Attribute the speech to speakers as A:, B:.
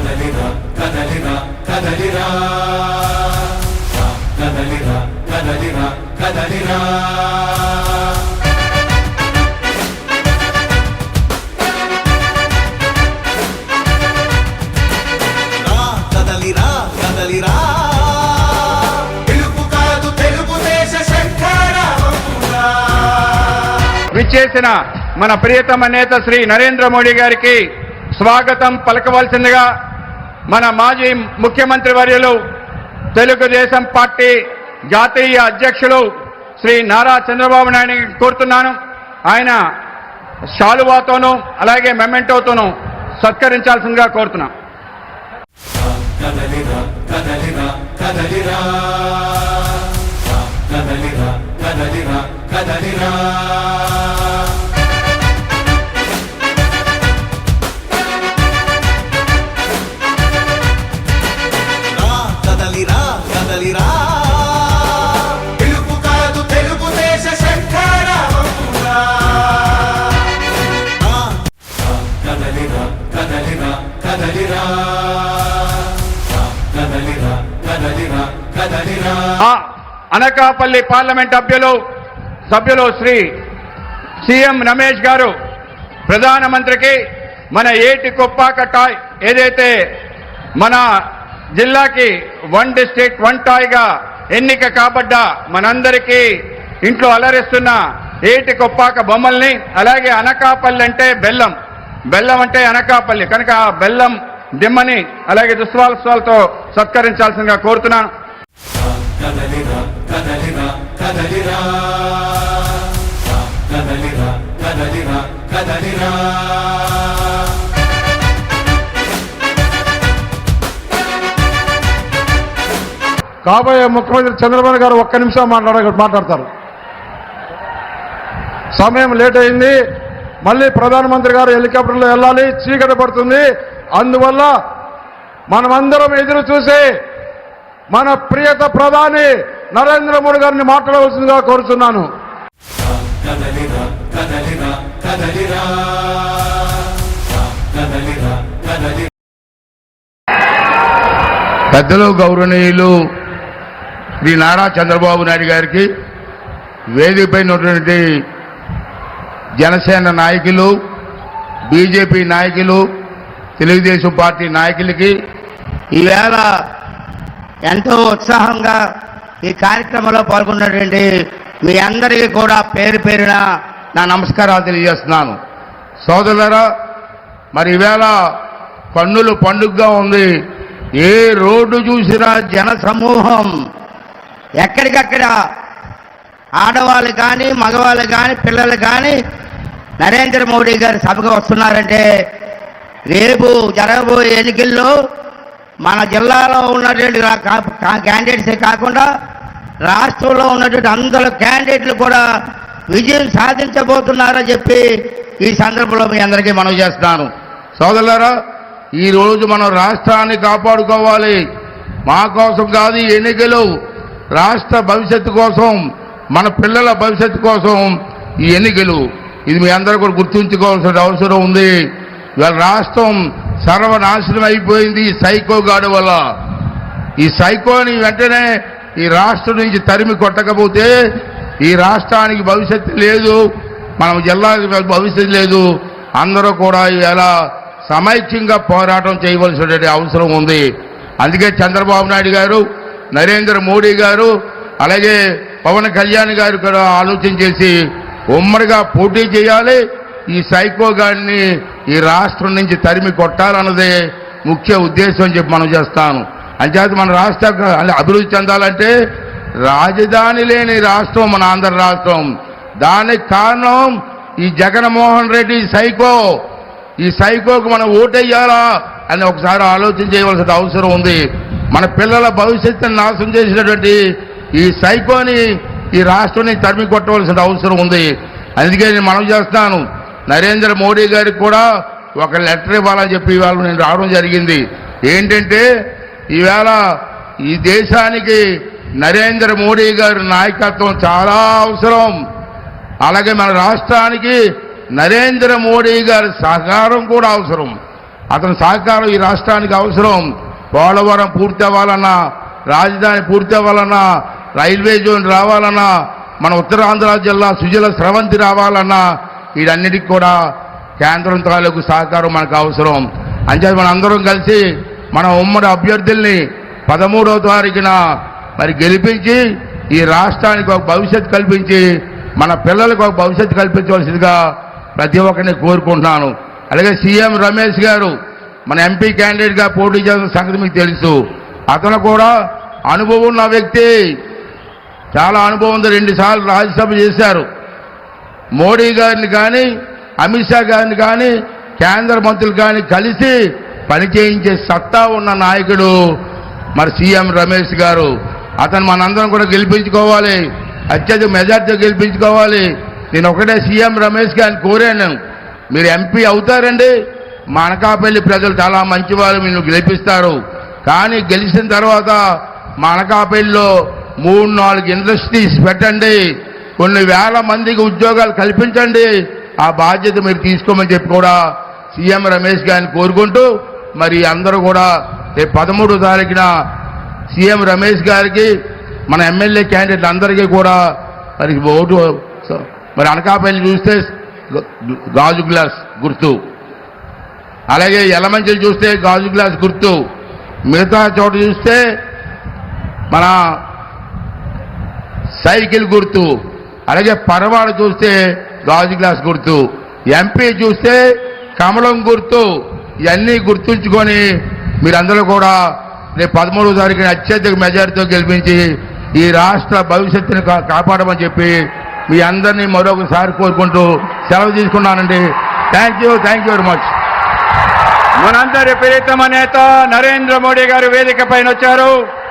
A: కదలిరా కదలిరా కదలిరా. కదలిరా కదలిరా కదలిరా.
B: విచ్చేసిన మన ప్రియతమ నేత శ్రీ నరేంద్ర మోడీ గారికి స్వాగతం పలకవలసిందిగా మన మాజీ ముఖ్యమంత్రి వర్యులు తెలుగుదేశం పార్టీ జాతీయ అధ్యక్షులు శ్రీ నారా చంద్రబాబు నాయుడు కోరుతున్నాను. ఆయన శాలువాతోనూ అలాగే మెమెంటోతోనూ సత్కరించాల్సిందిగా కోరుతున్నాను
A: కదలిరా.
B: అనకాపల్లి పార్లమెంట్ సభ్యులు సభ్యులు శ్రీ సీఎం రమేష్ గారు ప్రధానమంత్రికి మన ఏటి కొప్పాక టాయ్ ఏదైతే మన జిల్లాకి వన్ డిస్టిక్ వన్ టాయ్గా ఎన్నిక కాబడ్డ మనందరికీ ఇంట్లో అలరిస్తున్న ఏటి కొప్పాక బొమ్మల్ని అలాగే అనకాపల్లి అంటే బెల్లం. బెల్లం అంటే అనకాపల్లి. కనుక ఆ బెల్లం దిమ్మని అలాగే దుస్వాలతో సత్కరించాల్సిందిగా కోరుతున్నాను.
A: కదలిరా కదలిరా కదలిరా. కదలిరా కదలిరా కదలిరా.
C: కాబోయే ముఖ్యమంత్రి చంద్రబాబు గారు ఒక్క నిమిషం మాట్లాడ మాట్లాడతారు. సమయం లేట్ అయింది. మళ్ళీ ప్రధానమంత్రి గారు హెలికాప్టర్లో వెళ్ళాలి. చీకటి పడుతుంది. అందువల్ల మనమందరం ఎదురు చూసే మన ప్రియత ప్రధాని నరేంద్ర మోడీ గారిని మాట్లాడవలసిందిగా కోరుతున్నాను
D: పెద్దలు గౌరవనీయులు శ్రీ నారా చంద్రబాబు నాయుడు గారికి వేదికపై ఉన్నటువంటి జనసేన నాయకులు బీజేపీ నాయకులు తెలుగుదేశం పార్టీ నాయకులకి
E: ఈవేళ ఎంతో ఉత్సాహంగా ఈ కార్యక్రమంలో పాల్గొన్నటువంటి మీ అందరికీ కూడా పేరు పేరున
D: నా నమస్కారాలు తెలియజేస్తున్నాను. సోదరులరా మరి ఈవేళ కన్నులు పండుగగా ఉంది. ఏ రోడ్డు చూసినా జన
E: సమూహం ఎక్కడికక్కడ ఆడవాళ్ళు కానీ మగవాళ్ళు కానీ పిల్లలు కానీ నరేంద్ర మోడీ గారి సభకు వస్తున్నారంటే రేపు జరగబోయే ఎన్నికల్లో మన జిల్లాలో ఉన్నటువంటి కా- కా- క్యాండిడేట్సే కాకుండా రాష్ట్రంలో ఉన్నటువంటి అందరు క్యాండిడేట్లు కూడా విజయం సాధించబోతున్నారని చెప్పి
D: ఈ సందర్భంలో మీ అందరికీ మనం చేస్తున్నాను. సోదరులారా ఈ రోజు మనం రాష్ట్రాన్ని కాపాడుకోవాలి. మా కోసం కాదు ఎన్నికలు రాష్ట్ర భవిష్యత్తు కోసం మన పిల్లల భవిష్యత్తు కోసం ఈ ఎన్నికలు. ఇది మీ అందరూ కూడా గుర్తుంచుకోవాల్సిన అవసరం ఉంది. ఇవాళ రాష్ట్రం సర్వనాశనం అయిపోయింది ఈ సైకోగాడు వల్ల. ఈ సైకోని వెంటనే ఈ రాష్ట్రం నుంచి తరిమి కొట్టకపోతే ఈ రాష్ట్రానికి భవిష్యత్తు లేదు మనం జిల్లాకి భవిష్యత్తు లేదు. అందరూ కూడా ఇవాళ సమైక్యంగా పోరాటం చేయవలసినటువంటి అవసరం ఉంది. అందుకే చంద్రబాబు నాయుడు గారు నరేంద్ర మోడీ గారు అలాగే పవన్ కళ్యాణ్ గారు కూడా ఆలోచన చేసి ఉమ్మడిగా పోటీ చేయాలి. ఈ సైకోగాడిని ఈ రాష్ట్రం నుంచి తరిమి కొట్టాలన్నదే ముఖ్య ఉద్దేశం అని చెప్పి మనం చేస్తాను. అంచేత మన రాష్ట్ర అభివృద్ధి చెందాలంటే రాజధాని లేని రాష్ట్రం మన ఆంధ్ర రాష్ట్రం. దానికి కారణం ఈ జగన్మోహన్ రెడ్డి సైకో. ఈ సైకోకు మనం ఓటేయాలా అని ఒకసారి ఆలోచన చేయవలసిన అవసరం ఉంది. మన పిల్లల భవిష్యత్తుని నాశనం చేసినటువంటి ఈ సైకోని ఈ రాష్ట్రాన్ని తరిమి కొట్టవలసిన అవసరం ఉంది. అందుకే నేను మనం చేస్తాను. నరేంద్ర మోడీ గారికి కూడా ఒక లెటర్ ఇవ్వాలని చెప్పి ఇవాళ నేను రావడం జరిగింది. ఏంటంటే ఈవేళ ఈ దేశానికి నరేంద్ర మోడీ గారి నాయకత్వం చాలా అవసరం. అలాగే మన రాష్ట్రానికి నరేంద్ర మోడీ గారి సహకారం కూడా అవసరం. అతని సహకారం ఈ రాష్ట్రానికి అవసరం. పోలవరం పూర్తి అవ్వాలన్నా రాజధాని పూర్తి అవ్వాలన్నా రైల్వే జోన్ రావాలన్నా మన ఉత్తరాంధ్ర జిల్లా సుజల స్రవంతి రావాలన్నా వీటన్నిటికి కూడా కేంద్రం తాలూకు సహకారం మనకు అవసరం. అంచేది మన అందరం కలిసి మన ఉమ్మడి అభ్యర్థుల్ని పదమూడవ తారీఖున మరి గెలిపించి ఈ రాష్ట్రానికి ఒక భవిష్యత్తు కల్పించి మన పిల్లలకు ఒక భవిష్యత్తు కల్పించవలసిందిగా ప్రతి ఒక్కరిని కోరుకుంటున్నాను. అలాగే సీఎం రమేష్ గారు మన ఎంపీ క్యాండిడేట్గా పోటీ చేసిన సంగతి మీకు తెలుసు. అతను కూడా అనుభవం ఉన్న వ్యక్తి. చాలా అనుభవం ఉంది. రెండుసార్లు రాజ్యసభ చేశారు. మోడీ గారిని కానీ అమిత్ షా గారిని కానీ కేంద్ర మంత్రులు కానీ కలిసి పనిచేయించే సత్తా ఉన్న నాయకుడు మరి సీఎం రమేష్ గారు. అతను మనందరం కూడా గెలిపించుకోవాలి. అత్యధిక మెజార్టీ గెలిపించుకోవాలి. నేను ఒకటే సీఎం రమేష్ గారిని కోరాను. మీరు ఎంపీ అవుతారండి. మా అనకాపల్లి ప్రజలు చాలా మంచివారు మీరు గెలిపిస్తారు. కానీ గెలిచిన తర్వాత మా అనకాపల్లిలో మూడు నాలుగు ఇండస్ట్రీస్ పెట్టండి. కొన్ని వేల మందికి ఉద్యోగాలు కల్పించండి. ఆ బాధ్యత మీరు తీసుకోమని చెప్పి కూడా సీఎం రమేష్ గారిని కోరుకుంటూ మరి అందరూ కూడా రేపు పదమూడో తారీఖున సీఎం రమేష్ గారికి మన ఎమ్మెల్యే క్యాండిడేట్ అందరికీ కూడా మరి ఓటు మరి అనకాపల్లి చూస్తే గాజు గ్లాస్ గుర్తు. అలాగే ఎలమంచిలు చూస్తే గాజు గ్లాస్ గుర్తు. మిగతా చోట చూస్తే మన సైకిల్ గుర్తు. అలాగే పరవాడు చూస్తే గాజు గ్లాస్ గుర్తు ఎంపీ చూస్తే కమలం గుర్తు ఇవన్నీ గుర్తుంచుకొని మీరందరూ కూడా రేపు పదమూడవ తారీఖున అత్యధిక మెజారిటీతో గెలిపించి ఈ రాష్ట్ర భవిష్యత్తుని కా- కాపాడమని చెప్పి మీ అందరినీ మరొకసారి కోరుకుంటూ సెలవు తీసుకున్నానండి. Thank you thank you very much
B: మనందరి ప్రియతమ నేత నరేంద్ర మోడీ గారు వేదిక పైన వచ్చారు.